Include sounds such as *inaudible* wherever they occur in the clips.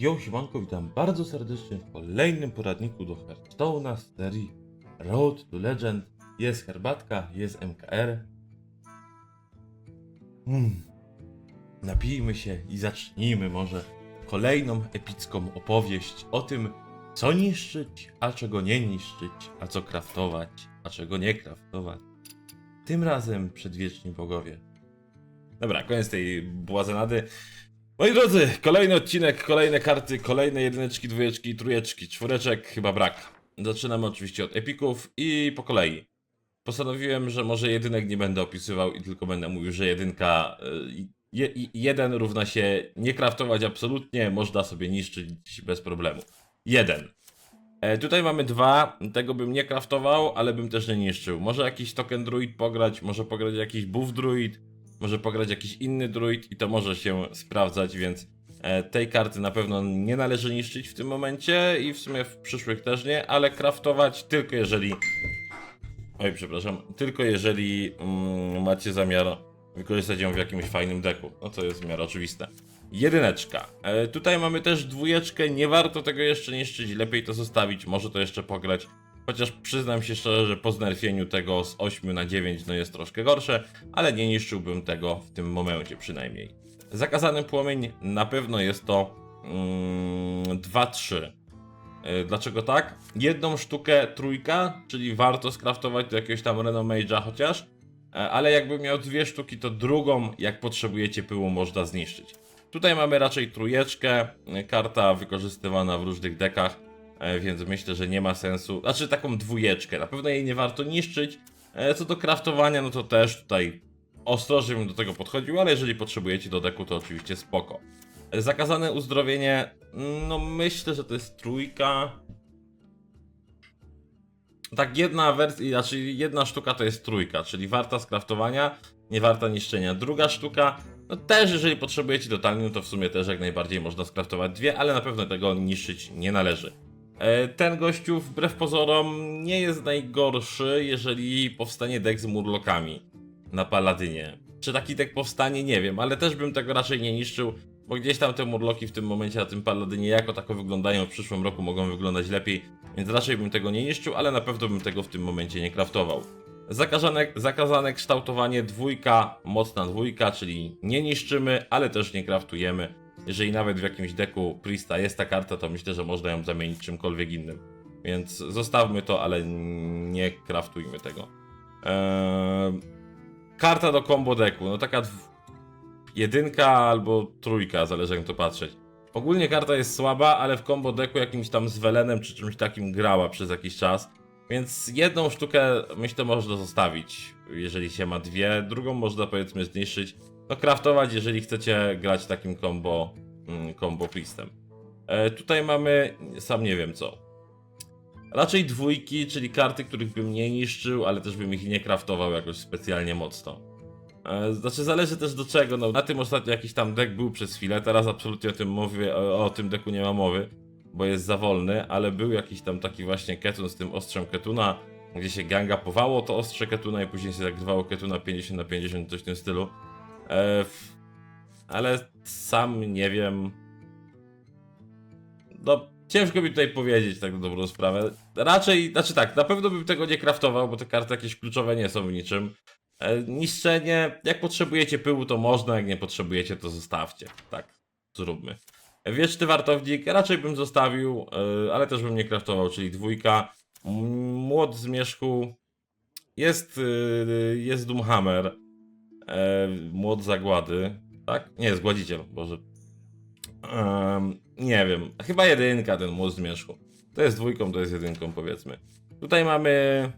Jo, siemanko, witam bardzo serdecznie w kolejnym poradniku do Hearthstone'a z serii Road to Legend. Jest herbatka, jest MKR. Hmm. Napijmy się i zacznijmy może kolejną epicką opowieść o tym, co niszczyć, a czego nie niszczyć, a co kraftować, a czego nie kraftować. Tym razem przedwieczni bogowie. Dobra, koniec tej błazenady. Moi drodzy, kolejny odcinek, kolejne karty, kolejne jedyneczki, dwójeczki, trójeczki, czwóreczek, chyba brak. Zaczynamy oczywiście od epików i po kolei. Postanowiłem, że może jedynek nie będę opisywał i tylko będę mówił, że jedynka, y, je, jeden równa się nie kraftować absolutnie, można sobie niszczyć bez problemu. Jeden. E, tutaj mamy dwa, tego bym nie kraftował, ale bym też nie niszczył. Może jakiś token druid pograć, może pograć jakiś buff druid, może pograć jakiś inny druid i to może się sprawdzać, więc e, tej karty na pewno nie należy niszczyć w tym momencie i w sumie w przyszłych też nie, ale kraftować tylko jeżeli... Oj, przepraszam, tylko jeżeli mm, macie zamiar wykorzystać ją w jakimś fajnym deku. No to jest w miarę oczywiste. Jedyneczka. E, tutaj mamy też dwójeczkę, nie warto tego jeszcze niszczyć, lepiej to zostawić, może to jeszcze pograć. Chociaż przyznam się szczerze, że po znerfieniu tego z 8 na 9 no jest troszkę gorsze, ale nie niszczyłbym tego w tym momencie przynajmniej. Zakazany płomień na pewno jest to mm, 2-3. E, Dlaczego tak? Jedną sztukę trójka, czyli warto skraftować do jakiegoś tam Renomage'a chociaż, e, ale jakby miał dwie sztuki, to drugą, jak potrzebujecie pyłu, można zniszczyć. Tutaj mamy raczej trójeczkę, e, karta wykorzystywana w różnych dekach, więc myślę, że nie ma sensu. Znaczy taką dwójeczkę, na pewno jej nie warto niszczyć. E, Co do kraftowania, no to też tutaj ostrożnie bym do tego podchodził, ale jeżeli potrzebujecie do deku, to oczywiście spoko. E, Zakazane uzdrowienie, no myślę, że to jest trójka. Tak, jedna wersja, znaczy jedna sztuka to jest trójka, czyli warta skraftowania, nie warta niszczenia. Druga sztuka, no też jeżeli potrzebujecie totalnie, no to w sumie też jak najbardziej można skraftować dwie, ale na pewno tego niszczyć nie należy. E, Ten gościu wbrew pozorom nie jest najgorszy, jeżeli powstanie deck z murlokami na Paladynie. Czy taki deck powstanie, nie wiem, ale też bym tego raczej nie niszczył, bo gdzieś tam te murloki w tym momencie na tym Paladynie jako tako wyglądają, w przyszłym roku mogą wyglądać lepiej, więc raczej bym tego nie niszczył, ale na pewno bym tego w tym momencie nie kraftował. Zakazane, zakazane kształtowanie dwójka, mocna dwójka, czyli nie niszczymy, ale też nie kraftujemy. Jeżeli nawet w jakimś deku Priesta jest ta karta, to myślę, że można ją zamienić czymkolwiek innym. Więc zostawmy to, ale nie kraftujmy tego. Eee, karta do combo deku, no taka jedynka albo trójka, zależy jak to patrzeć. Ogólnie karta jest słaba, ale w combo deku jakimś tam z Velenem czy czymś takim grała przez jakiś czas. Więc jedną sztukę myślę można zostawić, jeżeli się ma dwie, drugą można powiedzmy zniszczyć. No craftować, jeżeli chcecie grać takim combo, mm, combo priestem. E, tutaj mamy, sam nie wiem co. Raczej dwójki, czyli karty, których bym nie niszczył, ale też bym ich nie craftował jakoś specjalnie mocno. E, Znaczy zależy też do czego, no na tym ostatnio jakiś tam deck był przez chwilę, teraz absolutnie o tym mówię, o, o tym deku nie ma mowy, bo jest za wolny, ale był jakiś tam taki właśnie ketun z tym ostrzem ketuna, gdzie się gangapowało to ostrze ketuna i później się zagrywało ketuna 50 na 50, coś w tym stylu. E, ale sam nie wiem. No, ciężko mi tutaj powiedzieć tak na dobrą sprawę. Raczej, znaczy tak, na pewno bym tego nie kraftował, bo te karty jakieś kluczowe nie są w niczym. E, niszczenie, jak potrzebujecie pyłu, to można, jak nie potrzebujecie, to zostawcie. Tak, zróbmy. Wieczny wartownik raczej bym zostawił, e, ale też bym nie kraftował, czyli dwójka. Młot zmierzchu jest, jest Doomhammer. E, Młot zagłady, tak? Nie, zgładziciel, boże. Nie wiem, chyba jedynka ten młot zmierzchu. To jest dwójką, to jest jedynką powiedzmy. Tutaj mamy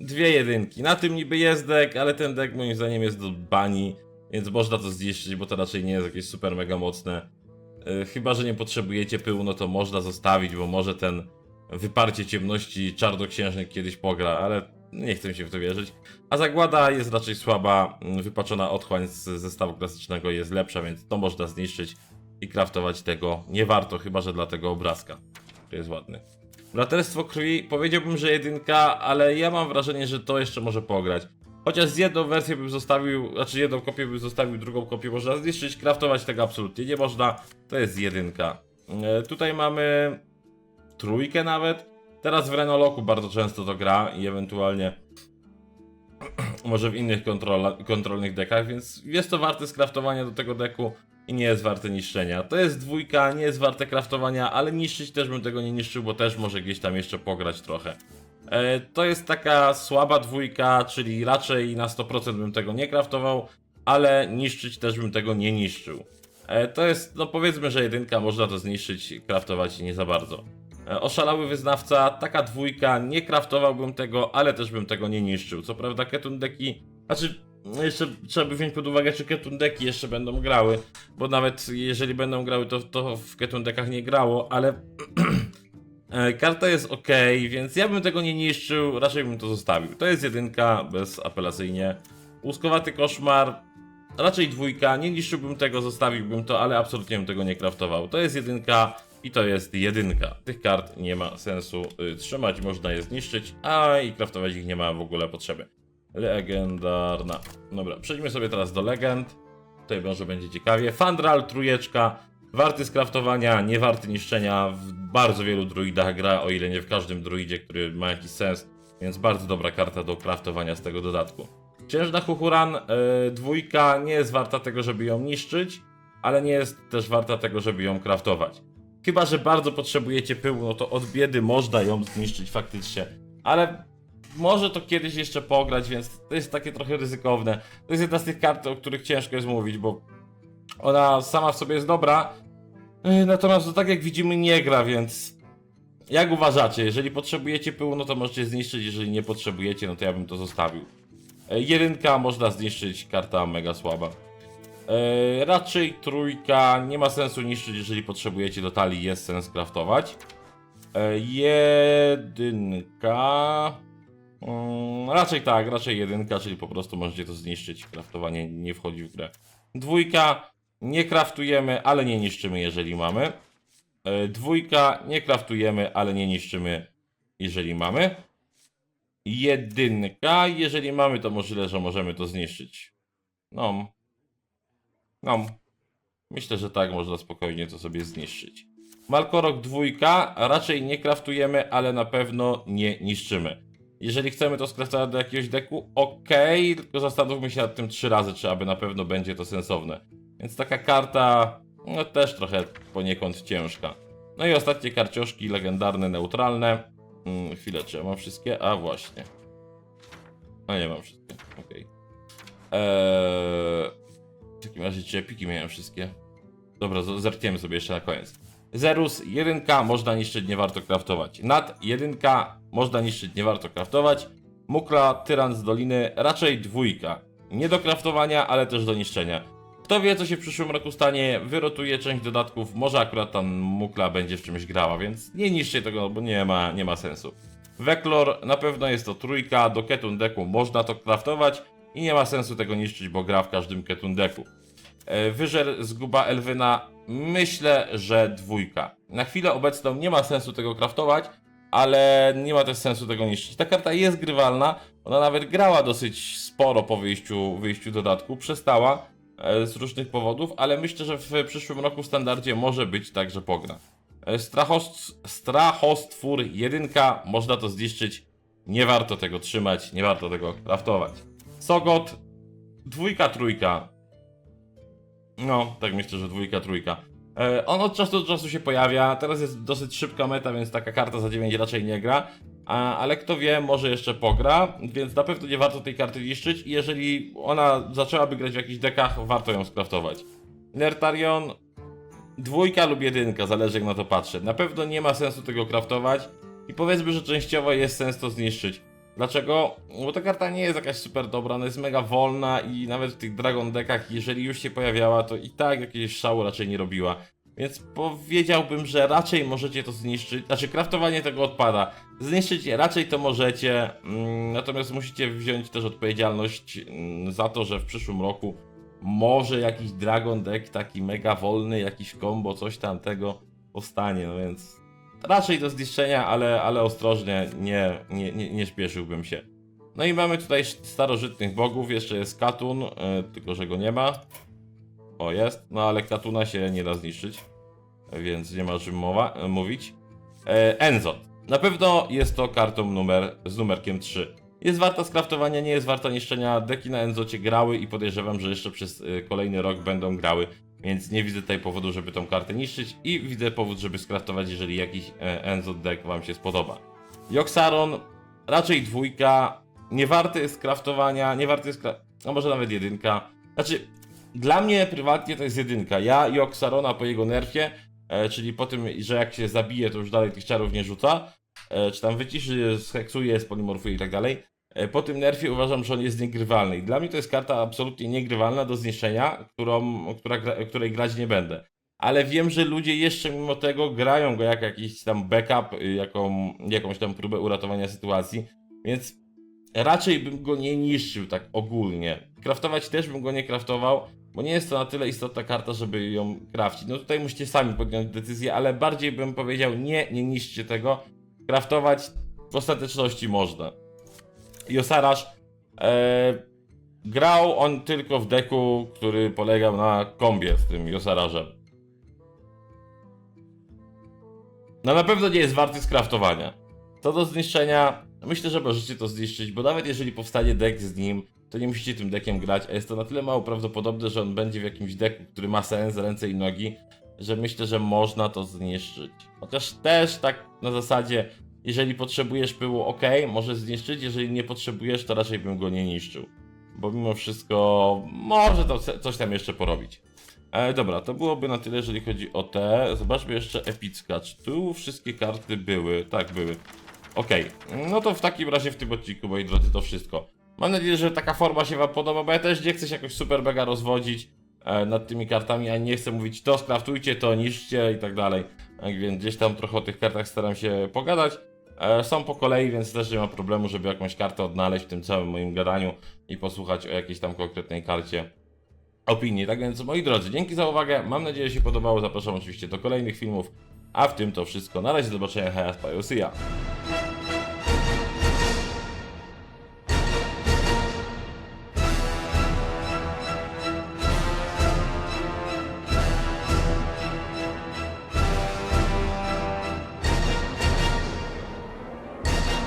dwie jedynki. Na tym niby jest deck, ale ten deck moim zdaniem jest do bani, więc można to zniszczyć, bo to raczej nie jest jakieś super mega mocne. E, Chyba, że nie potrzebujecie pyłu, no to można zostawić, bo może ten wyparcie ciemności czarnoksiężnik kiedyś pogra, ale nie chcę mi się w to wierzyć. A zagłada jest raczej słaba, mm, wypaczona otchłań z zestawu klasycznego jest lepsza, więc to można zniszczyć i kraftować tego nie warto, chyba że dla tego obrazka, który jest ładny. Braterstwo krwi, powiedziałbym, że jedynka, ale ja mam wrażenie, że to jeszcze może pograć. Chociaż z jedną wersję bym zostawił, znaczy jedną kopię bym zostawił, drugą kopię można zniszczyć, kraftować tego absolutnie nie można. To jest jedynka. E, tutaj mamy trójkę nawet. Teraz w Renoloku bardzo często to gra i ewentualnie *clears throat* może w innych kontrolnych dekach, więc jest to warte skraftowania do tego deku i nie jest warte niszczenia. To jest dwójka, nie jest warte kraftowania, ale niszczyć też bym tego nie niszczył, bo też może gdzieś tam jeszcze pograć trochę. E, to jest taka słaba dwójka, czyli raczej na 100% bym tego nie kraftował, ale niszczyć też bym tego nie niszczył. E, to jest, no powiedzmy, że jedynka można to zniszczyć, kraftować nie za bardzo. E, Oszalały wyznawca, taka dwójka, nie kraftowałbym tego, ale też bym tego nie niszczył. Co prawda Ketundeki, znaczy no jeszcze trzeba by wziąć pod uwagę, czy Ketundeki jeszcze będą grały, bo nawet jeżeli będą grały, to, to w Ketundekach nie grało, ale *clears throat* e, karta jest ok, więc ja bym tego nie niszczył, raczej bym to zostawił. To jest jedynka, bezapelacyjnie. Łuskowaty koszmar, raczej dwójka, nie niszczyłbym tego, zostawiłbym to, ale absolutnie bym tego nie kraftował. To jest jedynka i to jest jedynka. Tych kart nie ma sensu y, trzymać, można je zniszczyć, a i kraftować ich nie ma w ogóle potrzeby. Legendarna. Dobra, przejdźmy sobie teraz do legend. Tutaj może będzie ciekawie. Fandral, trójeczka. Warty skraftowania, nie warty niszczenia. W bardzo wielu druidach gra, o ile nie w każdym druidzie, który ma jakiś sens. Więc bardzo dobra karta do kraftowania z tego dodatku. Księżna Huhuran, y, dwójka, nie jest warta tego, żeby ją niszczyć, ale nie jest też warta tego, żeby ją kraftować. Chyba, że bardzo potrzebujecie pyłu, no to od biedy można ją zniszczyć faktycznie. Ale może to kiedyś jeszcze pograć, więc to jest takie trochę ryzykowne. To jest jedna z tych kart, o których ciężko jest mówić, bo ona sama w sobie jest dobra, yy, natomiast to tak jak widzimy nie gra, więc jak uważacie? Jeżeli potrzebujecie pyłu, no to możecie zniszczyć, jeżeli nie potrzebujecie, no to ja bym to zostawił. Yy, Jedynka można zniszczyć, karta mega słaba. Yy, raczej trójka nie ma sensu niszczyć, jeżeli potrzebujecie do talii, jest sens craftować. Yy, jedynka. Mm, raczej tak, raczej jedynka, czyli po prostu możecie to zniszczyć. Kraftowanie nie wchodzi w grę. Dwójka. Nie kraftujemy, ale nie niszczymy, jeżeli mamy. Yy, dwójka. Nie kraftujemy, ale nie niszczymy, jeżeli mamy. Jedynka. Jeżeli mamy, to możliwe, że możemy to zniszczyć. No. No, myślę, że tak można spokojnie to sobie zniszczyć. Malkorok dwójka, raczej nie kraftujemy, ale na pewno nie niszczymy. Jeżeli chcemy to skraftować do jakiegoś deku, ok, tylko zastanówmy się nad tym trzy razy, czy aby na pewno będzie to sensowne. Więc taka karta, no też trochę poniekąd ciężka. No i ostatnie karcioszki legendarne, neutralne. Hmm, chwilę, czy ja mam wszystkie? A właśnie. A nie mam wszystkie, okej. Eee... W takim razie czy miałem wszystkie? Dobra, zerkniemy sobie jeszcze na koniec. Zerus, jedynka, można niszczyć, nie warto kraftować. Nad, jedynka, można niszczyć, nie warto kraftować. Mukla, tyran z doliny, raczej dwójka. Nie do kraftowania, ale też do niszczenia. Kto wie, co się w przyszłym roku stanie, wyrotuje część dodatków, może akurat tam Mukla będzie w czymś grała, więc nie niszczcie tego, bo nie ma, nie ma sensu. Weklor, na pewno jest to trójka, do Ketun deku można to kraftować i nie ma sensu tego niszczyć, bo gra w każdym Ketun deku. E, Wyżer zguba Elwyna, myślę, że dwójka. Na chwilę obecną nie ma sensu tego kraftować, ale nie ma też sensu tego niszczyć. Ta karta jest grywalna, ona nawet grała dosyć sporo po wyjściu, wyjściu dodatku, przestała e, z różnych powodów, ale myślę, że w przyszłym roku w standardzie może być tak, że pogra. E, Strachost, strachostwór jedynka, można to zniszczyć, nie warto tego trzymać, nie warto tego kraftować. Sogot, dwójka, trójka, no, tak myślę, że dwójka, trójka. E, on od czasu do czasu się pojawia, teraz jest dosyć szybka meta, więc taka karta za 9 raczej nie gra. Ale kto wie, może jeszcze pogra, więc na pewno nie warto tej karty niszczyć i jeżeli ona zaczęłaby grać w jakichś dekach, warto ją skraftować. Nertarion, dwójka lub jedynka, zależy jak na to patrzę. Na pewno nie ma sensu tego kraftować i powiedzmy, że częściowo jest sens to zniszczyć. Dlaczego? Bo ta karta nie jest jakaś super dobra, ona jest mega wolna i nawet w tych Dragon Deckach, jeżeli już się pojawiała, to i tak jakiegoś szału raczej nie robiła. Więc powiedziałbym, że raczej możecie to zniszczyć, znaczy kraftowanie tego odpada. Zniszczyć je raczej to możecie, mm, natomiast musicie wziąć też odpowiedzialność mm, za to, że w przyszłym roku może jakiś Dragon Deck taki mega wolny, jakiś combo, coś tamtego powstanie, no więc raczej do zniszczenia, ale, ale ostrożnie, nie, nie, nie, nie śpieszyłbym się. No i mamy tutaj starożytnych bogów, jeszcze jest Katun, yy, tylko że go nie ma. O, jest, no ale Katuna się nie da zniszczyć. więc nie ma o czym mowa, e, mówić. E, Enzo. Na pewno jest to kartą numer z numerkiem 3. Jest warta skraftowania, nie jest warta niszczenia. Deki na Enzocie grały i podejrzewam, że jeszcze przez e, kolejny rok będą grały, więc nie widzę tutaj powodu, żeby tą kartę niszczyć i widzę powód, żeby skraftować, jeżeli jakiś e, Enzo deck wam się spodoba. Joksaron, raczej dwójka, nie warty jest kraftowania, nie warty jest, kra- a może nawet jedynka. Znaczy, dla mnie prywatnie to jest jedynka. Ja Joksarona po jego nerfie, e, czyli po tym, że jak się zabije, to już dalej tych czarów nie rzuca, e, czy tam wyciszy, scheksuje, spolimorfuje i tak dalej. E, po tym nerfie uważam, że on jest niegrywalny. I dla mnie to jest karta absolutnie niegrywalna do zniszczenia, którą, która, której grać nie będę. Ale wiem, że ludzie jeszcze mimo tego grają go jak jakiś tam backup, y, jaką, jakąś tam próbę uratowania sytuacji, więc raczej bym go nie niszczył tak ogólnie. Kraftować też bym go nie kraftował, bo nie jest to na tyle istotna karta, żeby ją krafcić. No tutaj musicie sami podjąć decyzję, ale bardziej bym powiedział nie, nie niszczcie tego. Kraftować w ostateczności można. Josarasz e, grał on tylko w deku, który polegał na kombie z tym Josarażem. No na pewno nie jest warty skraftowania. Co do zniszczenia, myślę, że możecie to zniszczyć, bo nawet jeżeli powstanie deck z nim, to nie musicie tym deckiem grać, a jest to na tyle mało prawdopodobne, że on będzie w jakimś decku, który ma sens, ręce i nogi, że myślę, że można to zniszczyć. Chociaż też tak na zasadzie, jeżeli potrzebujesz pyłu, ok, może zniszczyć, jeżeli nie potrzebujesz, to raczej bym go nie niszczył. Bo mimo wszystko może to coś tam jeszcze porobić. E, dobra, to byłoby na tyle, jeżeli chodzi o te. Zobaczmy jeszcze epicka. Czy tu wszystkie karty były? Tak, były. Okej, no to w takim razie w tym odcinku, moi drodzy, to wszystko. Mam nadzieję, że taka forma się Wam podoba, bo ja też nie chcę się jakoś super mega rozwodzić e, nad tymi kartami, a nie chcę mówić to skraftujcie, to niszczcie i tak dalej. Tak więc gdzieś tam trochę o tych kartach staram się pogadać. E, są po kolei, więc też nie ma problemu, żeby jakąś kartę odnaleźć w tym całym moim gadaniu i posłuchać o jakiejś tam konkretnej karcie opinii. Tak więc, moi drodzy, dzięki za uwagę. Mam nadzieję, że się podobało. Zapraszam oczywiście do kolejnych filmów. A w tym to wszystko. Na razie, do zobaczenia. Hej, ja.